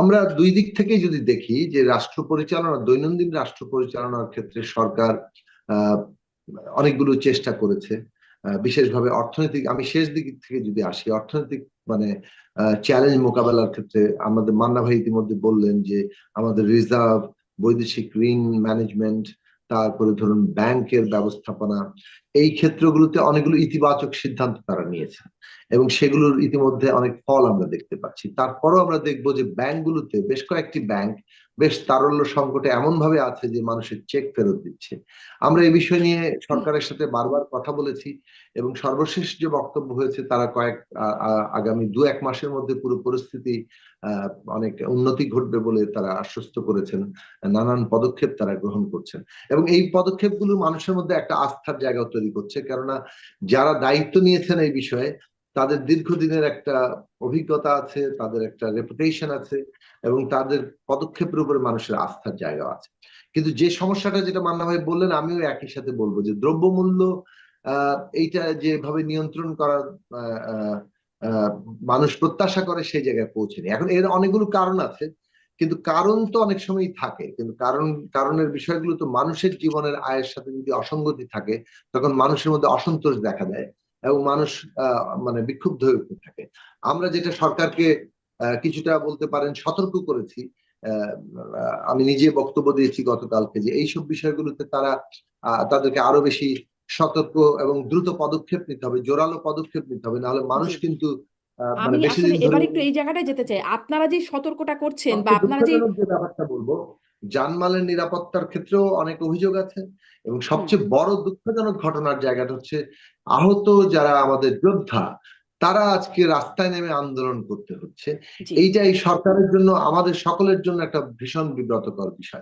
আমরা দুই দিক থেকে যদি দেখি যে রাষ্ট্র পরিচালনা, দৈনন্দিন রাষ্ট্র পরিচালনার ক্ষেত্রে সরকার অনেকগুলো চেষ্টা করেছে বিশেষভাবে অর্থনৈতিক, আমি শেষ দিক থেকে যদি আসি, অর্থনৈতিক মানে চ্যালেঞ্জ মোকাবেলার ক্ষেত্রে আমাদের মান্না ভাই ইতিমধ্যে বললেন যে আমাদের রিজার্ভ বৈদেশিক ঋণ ম্যানেজমেন্ট তারপরে ধরুন ব্যাংকের ব্যবস্থাপনা, এই ক্ষেত্রগুলোতে অনেকগুলো ইতিবাচক সিদ্ধান্ত তারা নিয়েছে। এবং সেগুলোর ইতিমধ্যে অনেক ফল আমরা দেখতে পাচ্ছি। তারপরও আমরা দেখব যে ব্যাংকগুলোতে বেশ কয়েকটি ব্যাংক বেশ তারল্য সংকটে এমন ভাবে আছে যে মানুষের চেক ফেরত দিচ্ছে। আমরা এই বিষয় নিয়ে সরকারের সাথে বারবার কথা বলেছি এবং সর্বশেষ যে বক্তব্য হয়েছে তারা কয়েক আগামী দু এক মাসের মধ্যে পুরো পরিস্থিতি অনেক উন্নতি ঘটবে বলে তারা আশ্বস্ত করেছেন, নানান পদক্ষেপ তারা গ্রহণ করছেন। এবং এই পদক্ষেপগুলো মানুষের মধ্যে একটা আস্থার জায়গা তৈরি করছে। কেননা যারা দায়িত্ব নিয়েছেন এই বিষয়ে তাদের দীর্ঘদিনের একটা অভিজ্ঞতা আছে, তাদের একটা রেপুটেশন আছে এবং তাদের পদক্ষেপের উপরে মানুষের আস্থার জায়গা আছে। কিন্তু যে সমস্যাটা যেটা মান্না ভাই বললেন, আমিও একই সাথে বলব যে দ্রব্যমূল্য এইটা যেভাবে নিয়ন্ত্রণ করার মানুষ প্রত্যাশা করে সেই জায়গায় পৌঁছেনি। এখন এর অনেকগুলো কারণ আছে, কিন্তু কারণ তো অনেক সময় থাকে। কিন্তু কারণ, কারণের বিষয়গুলো তো মানুষের জীবনের আয়ের সাথে যদি অসঙ্গতি থাকে, তখন মানুষের মধ্যে অসন্তোষ দেখা দেয়। এবং মানুষ মানে বিক্ষুব্ধ হয়ে উঠতে থাকে। আমরা যেটা সরকারকে কিছুটা বলতে পারেন সতর্ক করেছি আমি নিজে বক্তব্য দিয়েছি গতকালকে যে এইসব বিষয়গুলোতে তারা তাদেরকে আরও বেশি সতর্ক এবং দ্রুত পদক্ষেপ নিতে হবে জোরালো পদক্ষেপ নিতে হবে নাহলে মানুষ কিন্তু মানে আমি আসলে এবার একটু এই জায়গাটায় যেতে চাই। আপনারা যে সতর্কটা করছেন বা আপনারা যে ব্যাপারটা বলব জানমালের নিরাপত্তার ক্ষেত্রেও অনেক অভিযোগ আছে এবং সবচেয়ে বড় দুঃখজনক ঘটনার জায়গাটা হচ্ছে আহত যারা আমাদের যোদ্ধা তারা আজকে রাস্তায় নেমে আন্দোলন করতে হচ্ছে। এইটা এই সরকারের জন্য আমাদের সকলের জন্য একটা ভীষণ বিব্রতকর বিষয়।